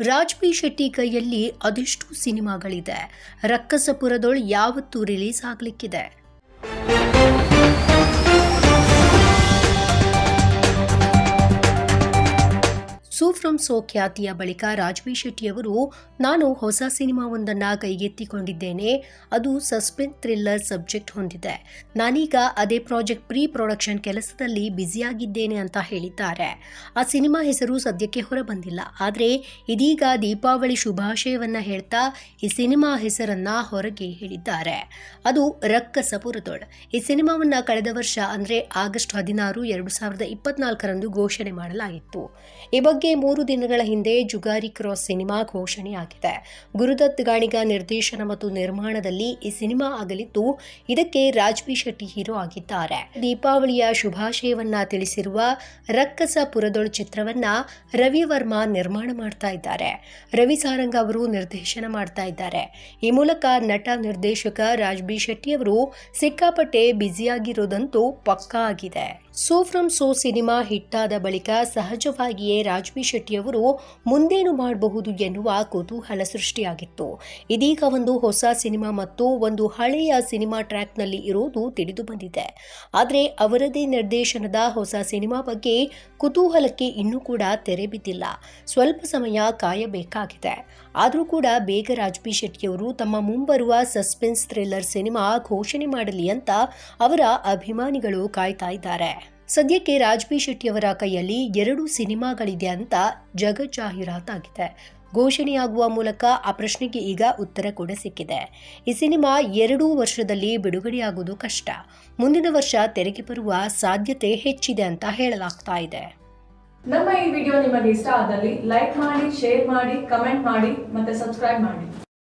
Raj B Shetty ಕೈಯಲ್ಲಿ ಅದೆಷ್ಟು ಸಿನಿಮಾಗಳಿದೆ. ರಕ್ಕಸಪುರದೊಳ್ ಯಾವತ್ತೂ ರಿಲೀಸ್ ಆಗ್ಲಿಕ್ಕಿದೆ. ಫ್ರಮ್ ಸೋ ಖ್ಯಾತಿಯ ಬಳಿಕ ರಾಜ್ಬಿ ಶೆಟ್ಟಿಯವರು, ನಾನು ಹೊಸ ಸಿನಿಮಾವೊಂದನ್ನು ಕೈಗೆತ್ತಿಕೊಂಡಿದ್ದೇನೆ. ಅದು ಸಸ್ಪೆನ್ಸ್ ಥ್ರಿಲ್ಲರ್ ಸಬ್ಜೆಕ್ಟ್ ಹೊಂದಿದೆ. ನಾನೀಗ ಅದೇ ಪ್ರಾಜೆಕ್ಟ್ ಪ್ರೀ ಪ್ರೊಡಕ್ಷನ್ ಕೆಲಸದಲ್ಲಿ ಬ್ಯುಸಿಯಾಗಿದ್ದೇನೆ ಅಂತ ಹೇಳಿದ್ದಾರೆ. ಆ ಸಿನಿಮಾ ಹೆಸರು ಸದ್ಯಕ್ಕೆ ಹೊರಬಂದಿಲ್ಲ. ಆದರೆ ಇದೀಗ ದೀಪಾವಳಿ ಶುಭಾಶಯವನ್ನ ಹೇಳ್ತಾ ಈ ಸಿನಿಮಾ ಹೆಸರನ್ನ ಹೊರಗೆ ಹೇಳಿದ್ದಾರೆ. ಅದು ರಕ್ಕಸಪುರದೊಳ್ ಈ ಸಿನಿಮಾವನ್ನ ಕಳೆದ ವರ್ಷ, ಅಂದ್ರೆ ಆಗಸ್ಟ್ ಹದಿನಾರು, ಎರಡು ಸಾವಿರದ ಇಪ್ಪತ್ನಾಲ್ಕರಂದು ಘೋಷಣೆ ಮಾಡಲಾಗಿತ್ತು. ಈ ಬಗ್ಗೆ ಮೂರು ದಿನಗಳ ಹಿಂದೆ ಜುಗಾರಿ ಕ್ರಾಸ್ ಸಿನಿಮಾ ಘೋಷಣೆಯಾಗಿದೆ. ಗುರುದತ್ ಗಾಣಿಗ ನಿರ್ದೇಶನ ಮತ್ತು ನಿರ್ಮಾಣದಲ್ಲಿ ಈ ಸಿನಿಮಾ ಆಗಲಿದ್ದು ಇದಕ್ಕೆ ರಾಜ್ಬಿ ಶೆಟ್ಟಿ ಹೀರೋ ಆಗಿದ್ದಾರೆ. ದೀಪಾವಳಿಯ ಶುಭಾಶಯವನ್ನ ತಿಳಿಸಿರುವ ರಕ್ಕಸ ಪುರದೊಳ್ ಚಿತ್ರವನ್ನ ರವಿ ವರ್ಮಾ ನಿರ್ಮಾಣ ಮಾಡ್ತಾ ಇದ್ದಾರೆ. ರವಿ ಸಾರಂಗ ಅವರು ನಿರ್ದೇಶನ ಮಾಡ್ತಾ ಇದ್ದಾರೆ. ಈ ಮೂಲಕ ನಟ ನಿರ್ದೇಶಕ ರಾಜ್ಬಿ ಶೆಟ್ಟಿ ಅವರು ಸಿಕ್ಕಾಪಟ್ಟೆ ಬ್ಯುಸಿಯಾಗಿರೋದಂತೂ ಪಕ್ಕಾ ಆಗಿದೆ. ಸೋ ಫ್ರಮ್ ಸೋ ಸಿನಿಮಾ ಹಿಟ್ಟಾದ ಬಳಿಕ ಸಹಜವಾಗಿಯೇ ರಾಜ್ಬಿ ಶೆಟ್ಟಿ ಅವರು ಮುಂದೇನು ಮಾಡಬಹುದು ಎನ್ನುವ ಕುತೂಹಲ ಸೃಷ್ಟಿಯಾಗಿತ್ತು. ಇದೀಗ ಒಂದು ಹೊಸ ಸಿನಿಮಾ ಮತ್ತು ಒಂದು ಹಳೆಯ ಸಿನಿಮಾ ಟ್ರ್ಯಾಕ್ನಲ್ಲಿ ಇರೋದು ತಿಳಿದು ಬಂದಿದೆ. ಆದರೆ ಅವರದೇ ನಿರ್ದೇಶನದ ಹೊಸ ಸಿನಿಮಾ ಬಗ್ಗೆ ಕುತೂಹಲಕ್ಕೆ ಇನ್ನೂ ಕೂಡ ತೆರೆ ಬಿದ್ದಿಲ್ಲ. ಸ್ವಲ್ಪ ಸಮಯ ಕಾಯಬೇಕಾಗಿದೆ. ಆದರೂ ಕೂಡ ಬೇಗ ರಾಜ್ಬಿ ಶೆಟ್ಟಿಯವರು ತಮ್ಮ ಮುಂಬರುವ ಸಸ್ಪೆನ್ಸ್ ಥ್ರಿಲ್ಲರ್ ಸಿನಿಮಾ ಘೋಷಣೆ ಮಾಡಲಿ ಅಂತ ಅವರ ಅಭಿಮಾನಿಗಳು ಕಾಯ್ತಾ ಇದ್ದಾರೆ. ಸದ್ಯಕ್ಕೆ ರಾಜ್ಬಿ ಶೆಟ್ಟಿಯವರ ಕೈಯಲ್ಲಿ ಎರಡು ಸಿನಿಮಾಗಳಿದೆ ಅಂತ ಜಗ ಜಾಹೀರಾತಾಗಿದೆ ಘೋಷಣೆಯಾಗುವ ಮೂಲಕ ಆ ಪ್ರಶ್ನೆಗೆ ಈಗ ಉತ್ತರ ಕೂಡ ಸಿಕ್ಕಿದೆ. ಈ ಸಿನಿಮಾ ಎರಡೂ ವರ್ಷದಲ್ಲಿ ಬಿಡುಗಡೆಯಾಗುವುದು ಕಷ್ಟ. ಮುಂದಿನ ವರ್ಷ ತೆರೆಗೆ ಬರುವ ಸಾಧ್ಯತೆ ಹೆಚ್ಚಿದೆ ಅಂತ ಹೇಳಲಾಗ್ತಾ ಇದೆ. ನಮ್ಮ ಈ ವಿಡಿಯೋ ನಿಮಗೆ ಇಷ್ಟ ಆದಲ್ಲಿ ಲೈಕ್ ಮಾಡಿ, ಶೇರ್ ಮಾಡಿ, ಕಮೆಂಟ್ ಮಾಡಿ ಮತ್ತೆ ಸಬ್ಸ್ಕ್ರೈಬ್ ಮಾಡಿ.